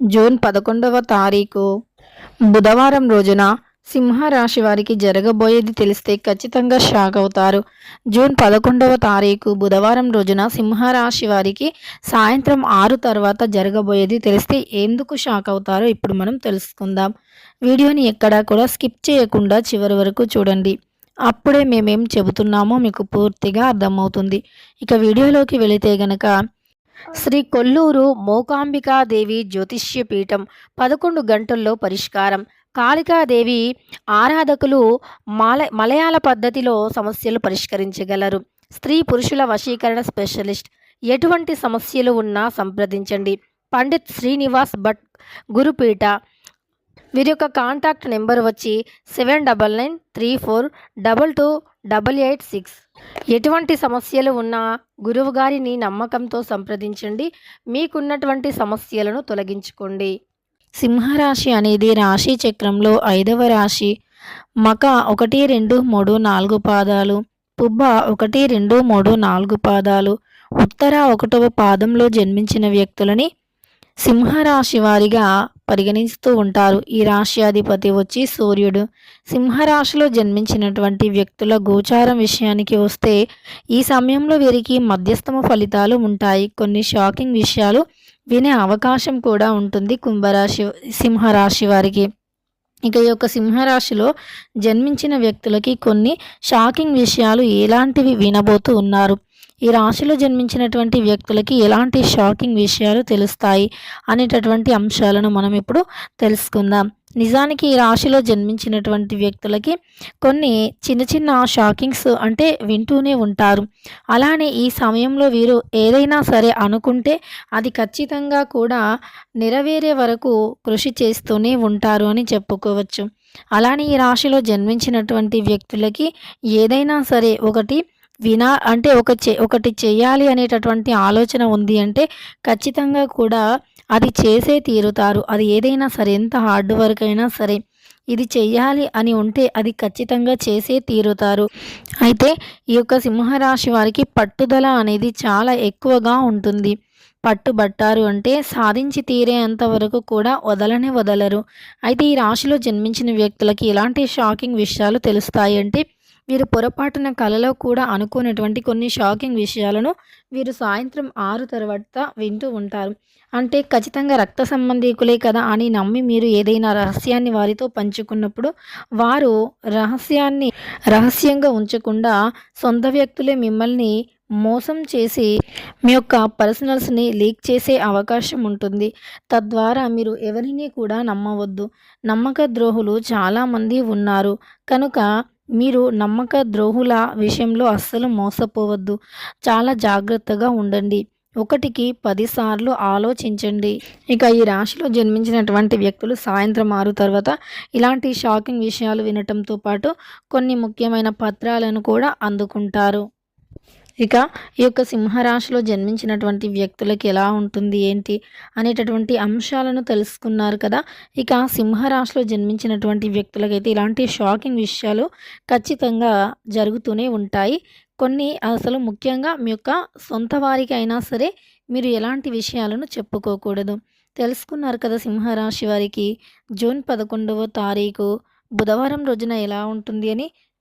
June పదకొండవ తారీఖు. బుధవారం రోజున సింహరాశి వారికి జరగబోయేది తెలిస్తే ఖచ్చితంగా షాక్ అవుతారు. జూన్ పదకొండవ తారీఖు బుధవారం రోజున సింహరాశి వారికి సాయంత్రం ఆరు తర్వాత జరగబోయేది తెలిస్తే ఎందుకు షాక్ అవుతారో ఇప్పుడు మనం తెలుసుకుందాం. వీడియోని ఎక్కడా కూడా స్కిప్ చేయకుండా చివరి వరకు చూడండి. అప్పుడే మేమేం చెబుతున్నామో మీకు పూర్తిగా అర్థమవుతుంది. ఇక వీడియోలోకి వెళితే గనక శ్రీ కొల్లూరు మూకాంబికాదేవి జ్యోతిష్య పీఠం పదకొండు గంటల్లో పరిష్కారం. కాళికాదేవి ఆరాధకులు మాల మలయాళ పద్ధతిలో సమస్యలు పరిష్కరించగలరు. స్త్రీ పురుషుల వశీకరణ స్పెషలిస్ట్. ఎటువంటి సమస్యలు ఉన్నా సంప్రదించండి. పండిత్ శ్రీనివాస్ భట్ గురుపీఠ. వీరి యొక్క కాంటాక్ట్ నెంబర్ వచ్చి seven double nine three four double two double eight six. ఎటువంటి సమస్యలు ఉన్నా గురువు గారిని నమ్మకంతో సంప్రదించండి. మీకున్నటువంటి సమస్యలను తొలగించుకోండి. సింహరాశి అనేది రాశి చక్రంలో ఐదవ రాశి. మక ఒకటి రెండు మూడు నాలుగు పాదాలు. పుబ్బ ఒకటి రెండు మూడు నాలుగు పాదాలు. ఉత్తర ఒకటవ పాదంలో జన్మించిన వ్యక్తులని సింహరాశి వారిగా పరిగణిస్తూ ఉంటారు. ఈ రాశ్యాధిపతి వచ్చి సూర్యుడు. సింహరాశిలో జన్మించినటువంటి వ్యక్తుల గోచారం విషయానికి వస్తే ఈ సమయంలో వీరికి మధ్యస్థమ ఫలితాలు ఉంటాయి. కొన్ని షాకింగ్ విషయాలు వినే అవకాశం కూడా ఉంటుంది కుంభరాశి సింహరాశి వారికి. ఇక ఈ యొక్క సింహరాశిలో జన్మించిన వ్యక్తులకి కొన్ని షాకింగ్ విషయాలు ఎలాంటివి వినబోతూ ఉన్నారు? ఈ రాశిలో జన్మించినటువంటి వ్యక్తులకి ఎలాంటి షాకింగ్ విషయాలు తెలుస్తాయి అనేటటువంటి అంశాలను మనం ఇప్పుడు తెలుసుకుందాం. నిజానికి ఈ రాశిలో జన్మించినటువంటి వ్యక్తులకి కొన్ని చిన్న చిన్న షాకింగ్స్ అంటే వింటూనే ఉంటారు. అలానే ఈ సమయంలో వీరు ఏదైనా సరే అనుకుంటే అది ఖచ్చితంగా కూడా నెరవేరే వరకు కృషి చేస్తూనే ఉంటారు అని చెప్పుకోవచ్చు. అలానే ఈ రాశిలో జన్మించినటువంటి వ్యక్తులకి ఏదైనా సరే ఒకటి వినా అంటే ఒక చే ఒకటి చేయాలి అనేటటువంటి ఆలోచన ఉంది అంటే ఖచ్చితంగా కూడా అది చేసే తీరుతారు. అది ఏదైనా సరే ఎంత హార్డ్ వర్క్ అయినా సరే ఇది చెయ్యాలి అని ఉంటే అది ఖచ్చితంగా చేసే తీరుతారు. అయితే ఈ యొక్క సింహరాశి వారికి పట్టుదల అనేది చాలా ఎక్కువగా ఉంటుంది. పట్టుబట్టారు అంటే సాధించి తీరేంత వరకు కూడా వదలనే వదలరు. అయితే ఈ రాశిలో జన్మించిన వ్యక్తులకి ఎలాంటి షాకింగ్ విషయాలు తెలుస్తాయి అంటే వీరు పొరపాటున కలలో కూడా అనుకున్నటువంటి కొన్ని షాకింగ్ విషయాలను వీరు సాయంత్రం ఆరు తర్వాత వింటూ ఉంటారు. అంటే ఖచ్చితంగా రక్త సంబంధీకులే కదా అని నమ్మి మీరు ఏదైనా రహస్యాన్ని వారితో పంచుకున్నప్పుడు వారు రహస్యాన్ని రహస్యంగా ఉంచకుండా సొంత వ్యక్తులే మిమ్మల్ని మోసం చేసి మీ యొక్క పర్సనల్స్ని లీక్ చేసే అవకాశం ఉంటుంది. తద్వారా మీరు ఎవరిని కూడా నమ్మవద్దు. నమ్మక ద్రోహులు చాలామంది ఉన్నారు. కనుక మీరు నమ్మక ద్రోహుల విషయంలో అస్సలు మోసపోవద్దు. చాలా జాగ్రత్తగా ఉండండి. ఒకటికి పదిసార్లు ఆలోచించండి. ఇక ఈ రాశిలో జన్మించినటువంటి వ్యక్తులు సాయంత్రం ఆరు తర్వాత ఇలాంటి షాకింగ్ విషయాలు వినటంతో పాటు కొన్ని ముఖ్యమైన పత్రాలను కూడా అందుకుంటారు. ఇక ఈ యొక్క సింహరాశిలో జన్మించినటువంటి వ్యక్తులకి ఎలా ఉంటుంది ఏంటి అనేటటువంటి అంశాలను తెలుసుకున్నారు కదా. ఇక సింహరాశిలో జన్మించినటువంటి వ్యక్తులకైతే ఇలాంటి షాకింగ్ విషయాలు ఖచ్చితంగా జరుగుతూనే ఉంటాయి. కొన్ని అసలు ముఖ్యంగా మీ యొక్క సొంత వారికి అయినా సరే మీరు ఎలాంటి విషయాలను చెప్పుకోకూడదు. తెలుసుకున్నారు కదా సింహరాశి వారికి జూన్ పదకొండవ తారీఖు బుధవారం రోజున ఎలా ఉంటుంది అని